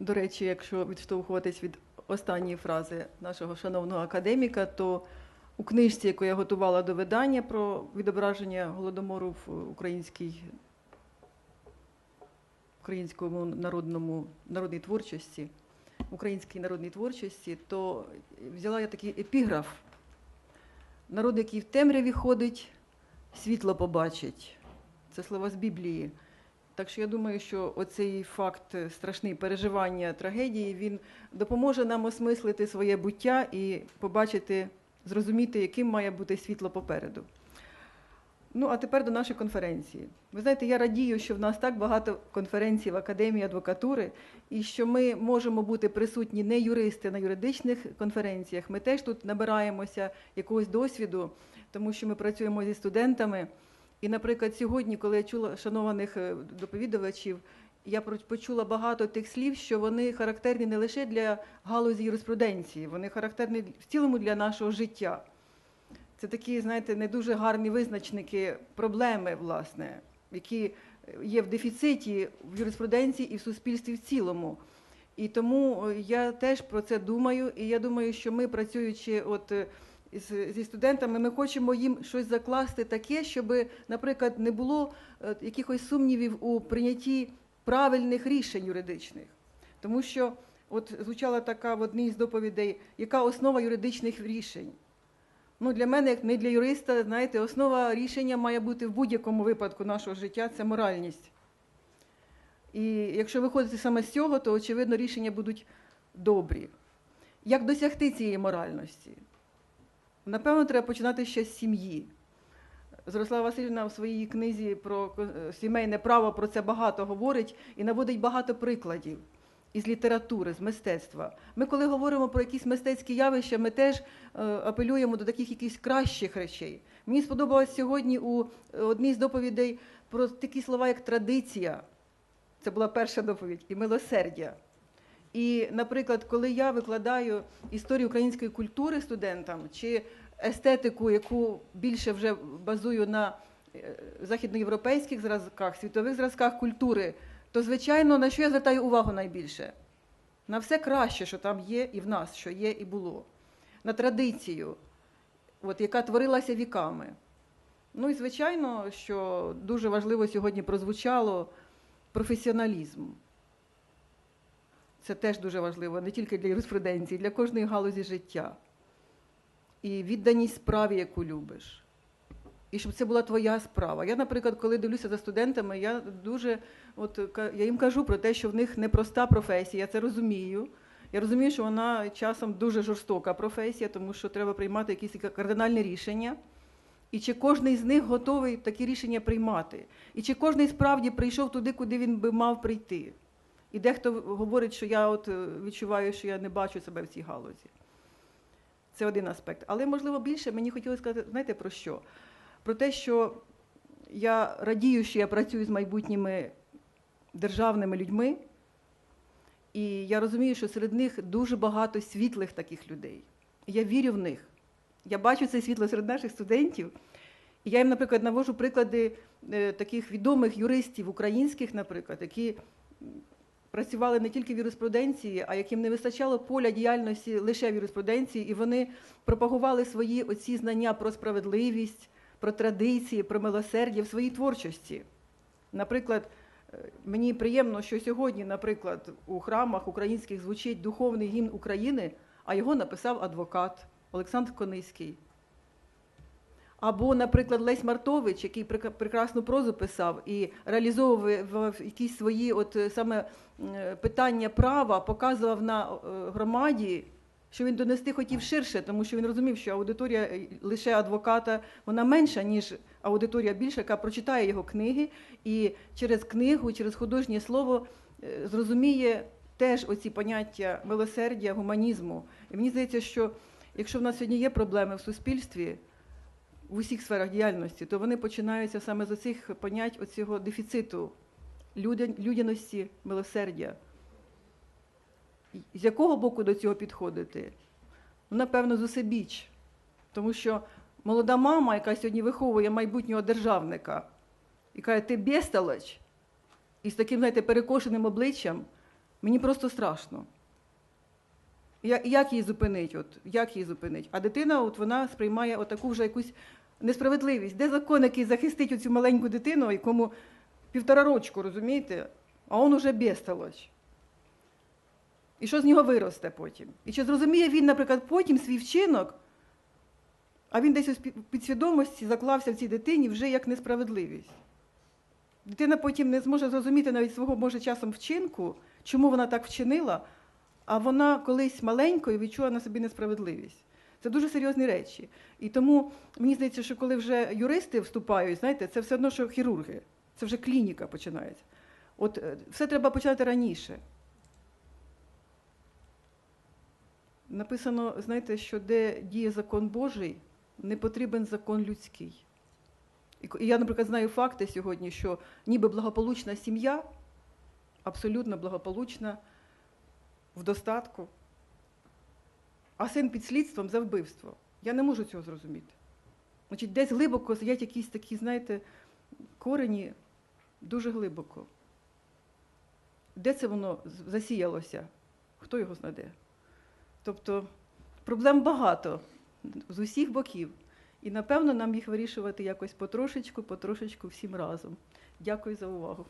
До речі, якщо відштовхуватись від останньої фрази нашого шановного академіка, то у книжці, яку я готувала до видання про відображення голодомору в українській українському народному народній творчості, українській народній творчості, то взяла я такий епіграф. Народ, який в темряві ходить, світло побачить. Це слова з Біблії. Так що я думаю, що оцей факт е, страшний переживання трагедії він допоможе нам осмислити своє буття і побачити, зрозуміти, яким має бути світло попереду. Ну, а тепер до нашої конференції. Ви знаєте, я радію, що в нас так багато конференцій в Академії адвокатури, і що ми можемо бути присутні не юристи на юридичних конференціях. Ми теж тут набираємося якогось досвіду, тому що ми працюємо зі студентами. І, наприклад, сьогодні, коли я чула шанованих е, доповідувачів, я почула багато тих слів, що вони характерні не лише для галузі юриспруденції, вони характерні в цілому для нашого життя. Це такі, знаєте, не дуже гарні визначники проблеми, власне, які є в дефіциті в юриспруденції і в суспільстві в цілому. І тому е, я теж про це думаю, і я думаю, що ми, працюючи от е, зі студентами, ми хочемо їм щось закласти таке, щоб, наприклад, не було е, якихось сумнівів у прийнятті правильних рішень юридичних. Тому що от звучала така в одній з доповідей, яка основа юридичних рішень. Ну, для мене, як не для юриста, знаєте, основа рішення має бути в будь-якому випадку нашого життя це моральність. І якщо виходити саме з цього, то очевидно рішення будуть добрі. Як досягти цієї моральності? Напевно, треба починати ще з сім'ї. Зрослава Васильівна в своїй книзі про е, сімейне право про це багато говорить і наводить багато прикладів із літератури, з мистецтва. Ми, коли говоримо про якісь мистецькі явища, ми теж е, апелюємо до таких якихось кращих речей. Мені сподобалось сьогодні у е, одній з доповідей про такі слова, як традиція. Це була перша доповідь, і милосердя. І, наприклад, коли я викладаю історію української культури студентам чи естетику, яку більше вже базую на е, західноєвропейських зразках, світових зразках культури, то звичайно на що я звертаю увагу найбільше? На все краще, що там є, і в нас, що є і було, на традицію, от, яка творилася віками. Ну і звичайно, що дуже важливо сьогодні прозвучало професіоналізм. Це теж дуже важливо не тільки для юриспруденції, для кожної галузі життя. І відданість справі, яку любиш. І щоб це була твоя справа. Я, наприклад, коли дивлюся за студентами, я дуже от я їм кажу про те, що в них непроста професія, я це розумію. Я розумію, що вона часом дуже жорстока професія, тому що треба приймати якісь кардинальні рішення. І чи кожен з них готовий такі рішення приймати? І чи кожен справді прийшов туди, куди він би мав прийти? І дехто говорить, що я от е, відчуваю, що я не бачу себе в цій галузі. Це один аспект. Але, можливо, більше мені хотілося сказати, знаєте про що? Про те, що я радію, що я працюю з майбутніми державними людьми, і я розумію, що серед них дуже багато світлих таких людей. І я вірю в них. Я бачу це світло серед наших студентів. І я їм, наприклад, навожу приклади е, таких відомих юристів українських, наприклад, які працювали не тільки в юриспруденції, а яким не вистачало поля діяльності лише в юриспруденції, і вони пропагували свої оці знання про справедливість, про традиції, про милосердя в своїй творчості. Наприклад, е, мені приємно, що сьогодні, наприклад, у храмах українських звучить духовний гімн України, а його написав адвокат Олександр Кониський. Або, наприклад, Лесь Мартович, який прек- прекрасну прозу писав і реалізовував якісь свої от е, саме питання права, показував на е, громаді, що він донести хотів ширше, тому що він розумів, що аудиторія е, лише адвоката вона менша, ніж аудиторія більша, яка прочитає його книги, і через книгу, через художнє слово зрозуміє теж оці поняття милосердя, гуманізму. І мені здається, що якщо в нас сьогодні є проблеми в суспільстві, в усіх сферах діяльності, то вони починаються саме з оцих понять, оцього дефіциту людяності, милосердя. З якого боку до цього підходити? Ну, напевно, з усебіч. Тому що молода мама, яка сьогодні виховує майбутнього державника, і каже, ти бестолоч, і з таким, знаєте, перекошеним обличчям, Мені просто страшно. Як її зупинить? От, як її зупинить? А дитина, от вона сприймає отаку вже якусь несправедливість. Де закон, який захистить оцю маленьку дитину, якому півтора рочку, розумієте? А він уже бестолочь. І що з нього виросте потім? І чи зрозуміє він, наприклад, потім свій вчинок, а він десь у підсвідомості заклався в цій дитині вже як несправедливість. Дитина потім не зможе зрозуміти навіть свого, може, часом вчинку, чому вона так вчинила, а вона колись маленькою відчула на собі несправедливість. Це дуже серйозні речі. І тому мені здається, що коли вже юристи вступають, знаєте, це все одно, що хірурги, це вже клініка починається. От е, все треба починати раніше. Написано, знаєте, що де діє закон Божий, не потрібен закон людський. І я, наприклад, знаю факти сьогодні, що ніби благополучна сім'я, абсолютно благополучна, в достатку, а син під слідством за вбивство. Я не можу цього зрозуміти. Значить, десь глибоко сидять якісь такі, знаєте, корені дуже глибоко. Де це воно засіялося? Хто його знаде? Тобто проблем багато з усіх боків. І напевно нам їх вирішувати якось потрошечку, потрошечку всім разом. Дякую за увагу.